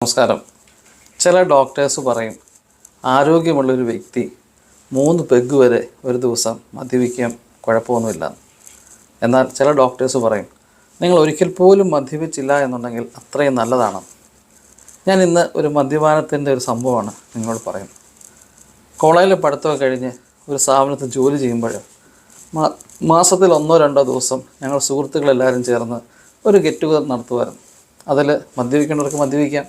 നമസ്കാരം. ചില ഡോക്ടേഴ്സ് പറയും ആരോഗ്യമുള്ളൊരു വ്യക്തി മൂന്ന് പെഗ് വരെ ഒരു ദിവസം മദ്യപിക്കാൻ കുഴപ്പമൊന്നുമില്ല. എന്നാൽ ചില ഡോക്ടേഴ്സ് പറയും നിങ്ങൾ ഒരിക്കൽ പോലും മദ്യപിച്ചില്ല എന്നുണ്ടെങ്കിൽ അത്രയും നല്ലതാണ്. ഞാൻ ഇന്ന് ഒരു മദ്യപാനത്തിന്റെ ഒരു സംഭവമാണ് നിങ്ങളോട് പറയും. കോളേജിൽ പഠിത്തമൊക്കെ കഴിഞ്ഞ് ഒരു സ്ഥാപനത്തിൽ ജോലി ചെയ്യുമ്പോൾ മാസത്തിൽ ഒന്നോ രണ്ടോ ദിവസം ഞങ്ങൾ സുഹൃത്തുക്കളെല്ലാവരും ചേർന്ന് ഒരു ഗെറ്റ് ടുഗദർ നടത്തുമായിരുന്നു. അതിൽ മദ്യപിക്കേണ്ടവർക്ക് മദ്യപിക്കാം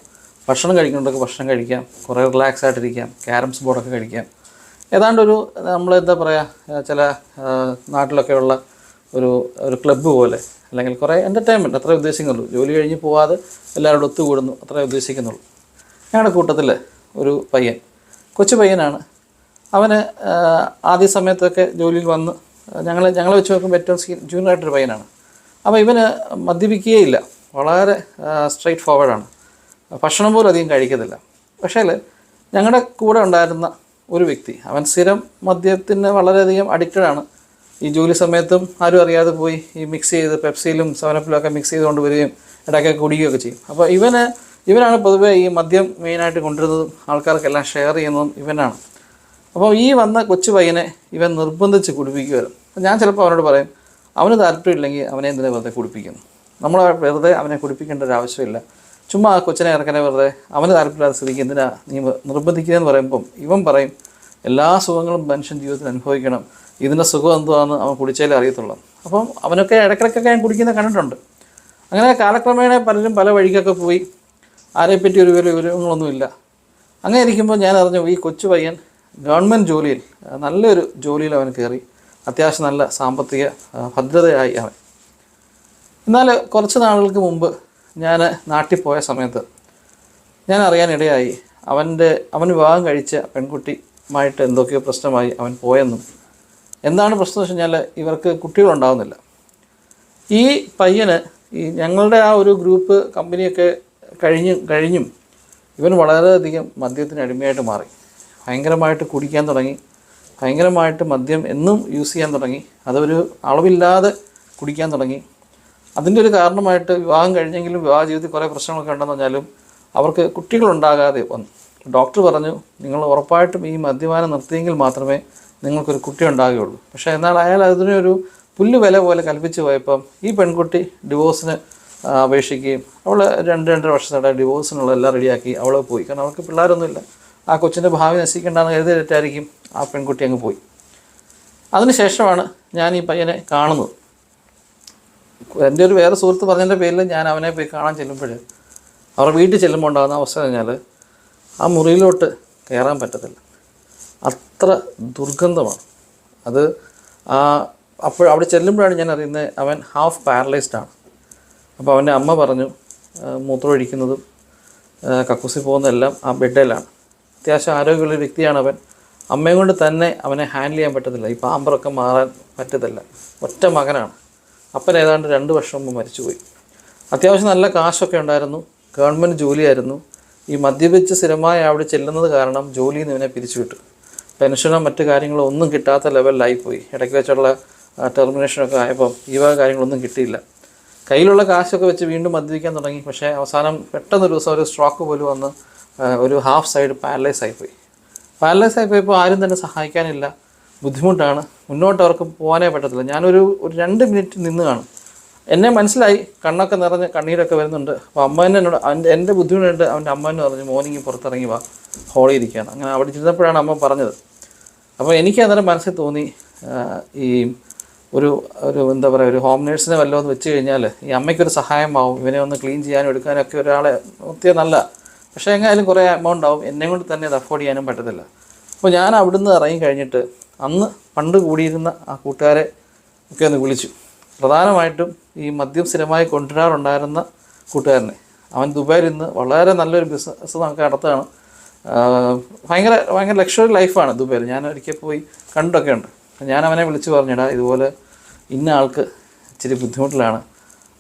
ഭക്ഷണം കഴിക്കേണ്ടവർക്ക് ഭക്ഷണം കഴിക്കാം കുറേ റിലാക്സ് ആയിട്ടിരിക്കാം ക്യാരംസ് ബോർഡൊക്കെ കഴിക്കാം. ഏതാണ്ട് ഒരു നമ്മൾ എന്താ പറയുക ചില നാട്ടിലൊക്കെ നാട്ടിലൊക്കെയുള്ള ഒരു ഒരു ക്ലബ്ബ് പോലെ അല്ലെങ്കിൽ കുറേ എന്റർടൈൻമെന്റ് അത്രേ ഉദ്ദേശിക്കുന്നുള്ളൂ. ജോലി കഴിഞ്ഞ് പോവാതെ എല്ലാവരോടും ഒത്തുകൂടുന്നു അത്രേ ഉദ്ദേശിക്കുന്നുള്ളൂ. ഞങ്ങളുടെ കൂട്ടത്തിൽ ഒരു പയ്യൻ കൊച്ചു പയ്യനാണ്. അവന് ആദ്യ സമയത്തൊക്കെ ജോലിയിൽ വന്ന് ഞങ്ങൾ ഞങ്ങളെ വെച്ച് നോക്കുമ്പോൾ ഏറ്റവും ജൂനിയറായിട്ടൊരു പയ്യനാണ്. അപ്പോൾ ഇവന് മദ്യപിക്കുകയില്ല വളരെ സ്ട്രെയിറ്റ് ഫോർവേഡാണ് ഭക്ഷണം പോലും അധികം കഴിക്കത്തില്ല. പക്ഷേ ഞങ്ങളുടെ കൂടെ ഉണ്ടായിരുന്ന ഒരു വ്യക്തി അവൻ സ്ഥിരം മദ്യത്തിന് വളരെയധികം അഡിക്റ്റഡാണ് ഈ ജോലി സമയത്തും ആരും അറിയാതെ പോയി ഈ മിക്സ് ചെയ്ത് പെപ്സിയിലും സെവനപ്പിലും ഒക്കെ മിക്സ് ചെയ്തുകൊണ്ട് വരികയും ഇടയ്ക്കൊക്കെ കുടിക്കുകയൊക്കെ ചെയ്യും. അപ്പോൾ ഇവന് ഇവനാണ് പൊതുവേ ഈ മദ്യം മെയിനായിട്ട് കൊണ്ടുവരുന്നതും ആൾക്കാർക്കെല്ലാം ഷെയർ ചെയ്യുന്നതും ഇവനാണ്. അപ്പോൾ ഈ വന്ന കൊച്ചു പയ്യനെ ഇവൻ നിർബന്ധിച്ച് കുടിപ്പിക്കുമായിരുന്നു അപ്പോൾ ഞാൻ ചിലപ്പോൾ അവനോട് പറയും അവന് താല്പര്യമില്ലെങ്കിൽ അവനെ എന്തിനാ വെറുതെ കുടിപ്പിക്കുന്നു? നമ്മൾ വെറുതെ അവനെ കുടിപ്പിക്കേണ്ട ഒരു ആവശ്യമില്ല. ചുമ്മാ ആ കൊച്ചിനെ ഇറക്കനെ വെറുതെ അവന് താല്പര്യമില്ലാത്ത സ്ഥിതിക്ക് എന്തിനാ നീ നിർബന്ധിക്കുന്നതെന്ന് പറയുമ്പം ഇവൻ പറയും എല്ലാ സുഖങ്ങളും മനുഷ്യൻ ജീവിതത്തിൽ അനുഭവിക്കണം. ഇതിന്റെ സുഖം എന്തുവാന്ന് അവൻ കുടിച്ചാലേ അറിയത്തുള്ളൂ. അപ്പം അവനൊക്കെ ഇടയ്ക്കിടയ്ക്കൊക്കെ ഞാൻ കുടിക്കുന്നത് കണ്ടിട്ടുണ്ട്. അങ്ങനെ കാലക്രമേണ പലരും പല വഴിക്കൊക്കെ പോയി. ആരെപ്പറ്റി ഒരു വിവര വിവരങ്ങളൊന്നുമില്ല. അങ്ങനെ ഇരിക്കുമ്പോൾ ഞാൻ അറിഞ്ഞു ഈ കൊച്ചു പയ്യൻ ഗവൺമെന്റ് ജോലിയിൽ നല്ലൊരു ജോലിയിൽ അവൻ കയറി. അത്യാവശ്യം നല്ല സാമ്പത്തിക ഭദ്രതയായി അവൻ. എന്നാൽ കുറച്ച് നാളുകൾക്ക് മുമ്പ് ഞാൻ നാട്ടിൽ പോയ സമയത്ത് ഞാൻ അറിയാനിടയായി അവന്റെ അവൻ വിവാഹം കഴിച്ച പെൺകുട്ടിയുമായിട്ട് എന്തൊക്കെയോ പ്രശ്നമായി അവൻ പോയെന്നും എന്താണ് പ്രശ്നം എന്ന് വെച്ച് കഴിഞ്ഞാൽ ഇവർക്ക് കുട്ടികളുണ്ടാവുന്നില്ല. ഈ പയ്യന് ഈ ഞങ്ങളുടെ ആ ഒരു ഗ്രൂപ്പ് കമ്പനിയൊക്കെ കഴിഞ്ഞ് കഴിഞ്ഞും ഇവൻ വളരെയധികം മദ്യത്തിന് അടിമയായിട്ട് മാറി. ഭയങ്കരമായിട്ട് കുടിക്കാൻ തുടങ്ങി ഭയങ്കരമായിട്ട് മദ്യം എന്നും യൂസ് ചെയ്യാൻ തുടങ്ങി അതൊരു അളവില്ലാതെ കുടിക്കാൻ തുടങ്ങി. അതിന്റെ ഒരു കാരണമായിട്ട് വിവാഹം കഴിഞ്ഞെങ്കിലും വിവാഹ ജീവിതത്തിൽ കുറേ പ്രശ്നങ്ങളൊക്കെ ഉണ്ടെന്ന് പറഞ്ഞാലും അവർക്ക് കുട്ടികളുണ്ടാകാതെ വന്നു. ഡോക്ടർ പറഞ്ഞു നിങ്ങൾ ഉറപ്പായിട്ടും ഈ മദ്യപാനം നിർത്തിയെങ്കിൽ മാത്രമേ നിങ്ങൾക്കൊരു കുട്ടി ഉണ്ടാകുകയുള്ളൂ. പക്ഷേ എന്നാൽ അയാൾ അതിനൊരു പുല്ല് വില പോലെ കൽപ്പിച്ച് പോയപ്പം ഈ പെൺകുട്ടി ഡിവോഴ്സിന് അപേക്ഷിക്കുകയും അവൾ രണ്ട് രണ്ടര വർഷത്തോടെ ഡിവോഴ്സിനുള്ള എല്ലാം റെഡിയാക്കി അവൾ പോയി. കാരണം അവൾക്ക് പിള്ളേരൊന്നുമില്ല. ആ കൊച്ചിന്റെ ഭാവി നശിക്കേണ്ടെന്ന് കരുതി തെറ്റായിരിക്കും ആ പെൺകുട്ടി അങ്ങ് പോയി. അതിനുശേഷമാണ് ഞാൻ ഈ പയ്യനെ കാണുന്നത്. എന്റെ ഒരു വേറെ സുഹൃത്ത് പറഞ്ഞതിന്റെ പേരിൽ ഞാൻ അവനെ പോയി കാണാൻ ചെല്ലുമ്പോൾ അവരുടെ വീട്ടിൽ ചെല്ലുമ്പോൾ ഉണ്ടാകുന്ന അവസ്ഥ കഴിഞ്ഞാൽ ആ മുറിയിലോട്ട് കയറാൻ പറ്റത്തില്ല. അത്ര ദുർഗന്ധമാണ്. അത് അപ്പോൾ അവിടെ ചെല്ലുമ്പോഴാണ് ഞാൻ അറിയുന്നത് അവൻ ഹാഫ് പാരലൈസ്ഡ് ആണ്. അപ്പോൾ അവന്റെ അമ്മ പറഞ്ഞു മൂത്രം ഒഴിക്കുന്നതും കക്കൂസിൽ കക്കൂസി പോകുന്നതെല്ലാം ആ ബെഡിലാണ്. അത്യാവശ്യം ആരോഗ്യമുള്ള വ്യക്തിയാണ് അവൻ. അമ്മയും കൊണ്ട് തന്നെ അവനെ ഹാൻഡിൽ ചെയ്യാൻ പറ്റത്തില്ല. ഈ പാമ്പറൊക്കെ മാറാൻ പറ്റത്തില്ല. ഒറ്റ മകനാണ്. അപ്പൻ ഏതാണ്ട് രണ്ട് വർഷം മുമ്പ് മരിച്ചുപോയി. അത്യാവശ്യം നല്ല കാശൊക്കെ ഉണ്ടായിരുന്നു. ഗവൺമെന്റ് ജോലിയായിരുന്നു. ഈ മദ്യപിച്ച് സ്ഥിരമായി അവിടെ ചെല്ലുന്നത് കാരണം ജോലിയിൽ നിന്ന് ഇവനെ പിരിച്ചുവിട്ടു പെൻഷനോ മറ്റു കാര്യങ്ങളോ ഒന്നും കിട്ടാത്ത ലെവലിലായിപ്പോയി. ഇടയ്ക്ക് വെച്ചുള്ള ടെർമിനേഷനൊക്കെ ആയപ്പോൾ ഈ വക കാര്യങ്ങളൊന്നും കിട്ടിയില്ല. കയ്യിലുള്ള കാശൊക്കെ വെച്ച് വീണ്ടും മദ്യപിക്കാൻ തുടങ്ങി. പക്ഷേ അവസാനം പെട്ടെന്നൊരു ദിവസം ഒരു സ്ട്രോക്ക് പോലും വന്ന് ഒരു ഹാഫ് സൈഡ് പാരലൈസ് ആയിപ്പോയി പാരലൈസ് ആയിപ്പോയപ്പോൾ ആരും തന്നെ സഹായിക്കാനില്ല. ബുദ്ധിമുട്ടാണ്. മുന്നോട്ട് അവർക്ക് പോകാനേ പറ്റത്തില്ല. ഞാനൊരു ഒരു രണ്ട് മിനിറ്റ് നിന്ന് കാണും. എന്നെ മനസ്സിലായി. കണ്ണൊക്കെ നിറഞ്ഞ് കണ്ണീരൊക്കെ വരുന്നുണ്ട്. അപ്പോൾ അമ്മ തന്നെ എന്നോട് അവന്റെ എന്റെ ബുദ്ധിമുട്ടുണ്ട്. അവന്റെ എന്ന് പറഞ്ഞു മോർണിംഗ് പുറത്തിറങ്ങി വാ. ഹോളിൽ ഇരിക്കുകയാണ്. അങ്ങനെ അവിടെ ഇരുന്നപ്പോഴാണ് അമ്മ പറഞ്ഞത്. അപ്പോൾ എനിക്ക് അന്നേരം മനസ്സിൽ തോന്നി ഈ ഒരു ഒരു എന്താ പറയുക ഒരു ഹോം നേഴ്സിനെ വല്ലതും ഒന്ന് വെച്ച് കഴിഞ്ഞാൽ ഈ അമ്മയ്ക്കൊരു സഹായമാവും ഇവനെ ഒന്ന് ക്ലീൻ ചെയ്യാനും എടുക്കാനും ഒക്കെ ഒരാളെ നിർത്തിയ നല്ല. പക്ഷേ എങ്ങായാലും കുറേ എമൗണ്ട് ആവും. എന്നെ കൊണ്ട് തന്നെ അത് അഫോർഡ് ചെയ്യാനും പറ്റത്തില്ല. അപ്പോൾ ഞാൻ അവിടുന്ന് ഇറങ്ങി കഴിഞ്ഞിട്ട് അന്ന് പണ്ട് കൂടിയിരുന്ന ആ കൂട്ടുകാരെ ഒക്കെ ഒന്ന് വിളിച്ചു. പ്രധാനമായിട്ടും ഈ മദ്യം സ്ഥിരമായി കൊണ്ടുവരാറുണ്ടായിരുന്ന കൂട്ടുകാരനെ. അവൻ ദുബായിൽ ഇന്ന് വളരെ നല്ലൊരു ബിസിനസ് നമുക്ക് നടത്തുകയാണ്. ഭയങ്കര ഭയങ്കര ലക്ഷറി ലൈഫാണ് ദുബായിൽ. ഞാൻ ഒരിക്കൽ പോയി കണ്ടൊക്കെ ഉണ്ട്. ഞാൻ അവനെ വിളിച്ച് പറഞ്ഞിടാ ഇതുപോലെ ഇന്ന ആൾക്ക് ഇച്ചിരി ബുദ്ധിമുട്ടിലാണ്.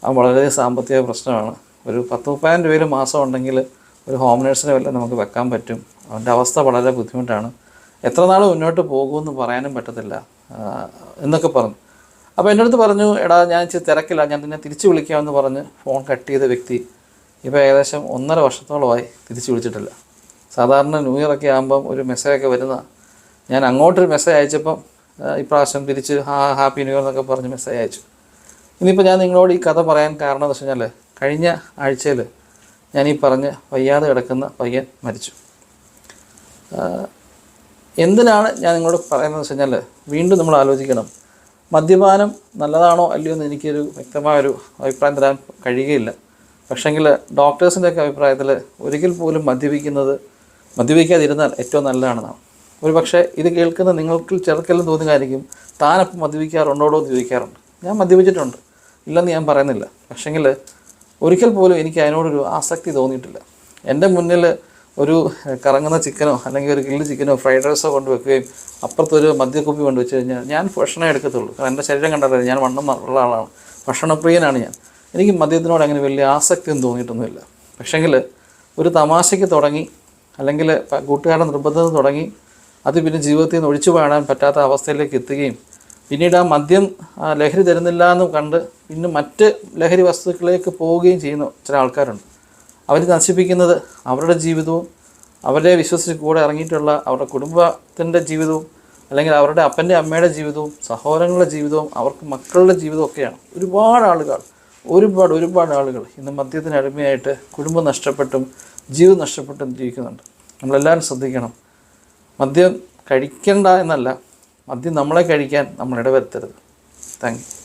അവൻ വളരെ സാമ്പത്തിക പ്രശ്നമാണ്. ഒരു പത്ത് മുപ്പതിനായിരം രൂപയിൽ മാസം ഉണ്ടെങ്കിൽ ഒരു ഹോം നേഴ്സിനെ വല്ല നമുക്ക് വെക്കാൻ പറ്റും. അവന്റെ അവസ്ഥ വളരെ ബുദ്ധിമുട്ടാണ്. എത്ര നാൾ മുന്നോട്ട് പോകുമെന്ന് പറയാനും പറ്റത്തില്ല. എന്നൊക്കെ പറഞ്ഞു. അപ്പോൾ എന്റെ അടുത്ത് പറഞ്ഞു എടാ ഞാൻ ഇച്ചിരി തിരക്കില്ല ഞാൻ നിന്നെ തിരിച്ചു വിളിക്കാമെന്ന് പറഞ്ഞ് ഫോൺ കട്ട് ചെയ്ത വ്യക്തി ഇപ്പോൾ ഏകദേശം ഒന്നര വർഷത്തോളമായി തിരിച്ചു വിളിച്ചിട്ടില്ല. സാധാരണ ന്യൂ ഇയർ ഒക്കെ ആകുമ്പം ഒരു മെസ്സേജൊക്കെ വരുന്ന ഞാൻ അങ്ങോട്ടൊരു മെസ്സേജ് അയച്ചപ്പം ഇപ്രാവശ്യം തിരിച്ച് ഹാ ഹാപ്പി ന്യൂ ഇയർ എന്നൊക്കെ പറഞ്ഞ് മെസ്സേജ് അയച്ചു. ഇനിയിപ്പോൾ ഞാൻ നിങ്ങളോട് ഈ കഥ പറയാൻ കാരണം എന്ന് വെച്ച് കഴിഞ്ഞാൽ കഴിഞ്ഞ ആഴ്ചയിൽ ഞാൻ ഈ പറഞ്ഞ് വയ്യാതെ കിടക്കുന്ന പയ്യൻ മരിച്ചു. എന്തിനാണ് ഞാൻ നിങ്ങളോട് പറയുന്നത് വെച്ച് കഴിഞ്ഞാൽ വീണ്ടും നമ്മൾ ആലോചിക്കണം. മദ്യപാനം നല്ലതാണോ അല്ലയോ എന്ന് എനിക്കൊരു വ്യക്തമായൊരു അഭിപ്രായം തരാൻ കഴിയുകയില്ല. പക്ഷേങ്കിൽ ഡോക്ടേഴ്സിന്റെയൊക്കെ അഭിപ്രായത്തിൽ ഒരിക്കൽ പോലും മദ്യപിക്കുന്നത് മദ്യപിക്കാതിരുന്നാൽ ഏറ്റവും നല്ലതാണെന്നാണ്. ഒരു പക്ഷേ ഇത് കേൾക്കുന്ന നിങ്ങൾക്ക് ചെറുക്കെല്ലാം തോന്നുകയായിരിക്കും താനപ്പം മദ്യപിക്കാറുണ്ടോടോ എന്ന് ചോദിക്കാറുണ്ട്. ഞാൻ മദ്യപിച്ചിട്ടുണ്ട്. ഇല്ലെന്ന് ഞാൻ പറയുന്നില്ല. പക്ഷേങ്കിൽ ഒരിക്കൽ പോലും എനിക്ക് അതിനോടൊരു ആസക്തി തോന്നിയിട്ടില്ല. എന്റെ മുന്നിൽ ഒരു കറങ്ങുന്ന ചിക്കനോ അല്ലെങ്കിൽ ഒരു ഗ്രില്ഡ് ചിക്കനോ ഫ്രൈഡ് റൈസോ കൊണ്ട് വെക്കുകയും അപ്പുറത്തൊരു മദ്യക്കുപ്പി കൊണ്ട് വെച്ച് കഴിഞ്ഞാൽ ഞാൻ ഭക്ഷണം എടുക്കത്തുള്ളൂ. കാരണം എന്റെ ശരീരം കണ്ടറിയാം ഞാൻ വണ്ണം ഉള്ള ആളാണ്. ഭക്ഷണപ്രിയനാണ് ഞാൻ. എനിക്ക് മദ്യത്തിനോട് അങ്ങനെ വലിയ ആസക്തിയും തോന്നിയിട്ടൊന്നുമില്ല. പക്ഷേങ്കിൽ ഒരു തമാശയ്ക്ക് തുടങ്ങി അല്ലെങ്കിൽ കൂട്ടുകാരുടെ നിർബന്ധത്തിന് തുടങ്ങി അത് പിന്നെ ജീവിതത്തിൽ നിന്ന് ഒഴിച്ചു പാടാൻ പറ്റാത്ത അവസ്ഥയിലേക്ക് എത്തുകയും പിന്നീട് ആ മദ്യം ലഹരി തരുന്നില്ല എന്ന് കണ്ട് പിന്നെ മറ്റ് ലഹരി വസ്തുക്കളിലേക്ക് പോവുകയും ചെയ്യുന്ന ചില ആൾക്കാരുണ്ട്. അവർ നശിപ്പിക്കുന്നത് അവരുടെ ജീവിതവും അവരെ വിശ്വസിച്ച് കൂടെ ഇറങ്ങിയിട്ടുള്ള അവരുടെ കുടുംബത്തിന്റെ ജീവിതവും അല്ലെങ്കിൽ അവരുടെ അപ്പന്റെ അമ്മയുടെ ജീവിതവും സഹോദരങ്ങളുടെ ജീവിതവും അവർക്ക് മക്കളുടെ ജീവിതവും ഒക്കെയാണ്. ഒരുപാട് ആളുകൾ ഒരുപാട് ഒരുപാട് ആളുകൾ ഇന്ന് മദ്യത്തിന് അടിമയായിട്ട് കുടുംബം നഷ്ടപ്പെട്ടും ജീവിതം നഷ്ടപ്പെട്ടും ജീവിക്കുന്നുണ്ട്. നമ്മളെല്ലാവരും ശ്രദ്ധിക്കണം. മദ്യം കഴിക്കണ്ട എന്നല്ല. മദ്യം നമ്മളെ കഴിക്കാൻ നമ്മൾ ഇടവരുത്തരുത്. Thank you.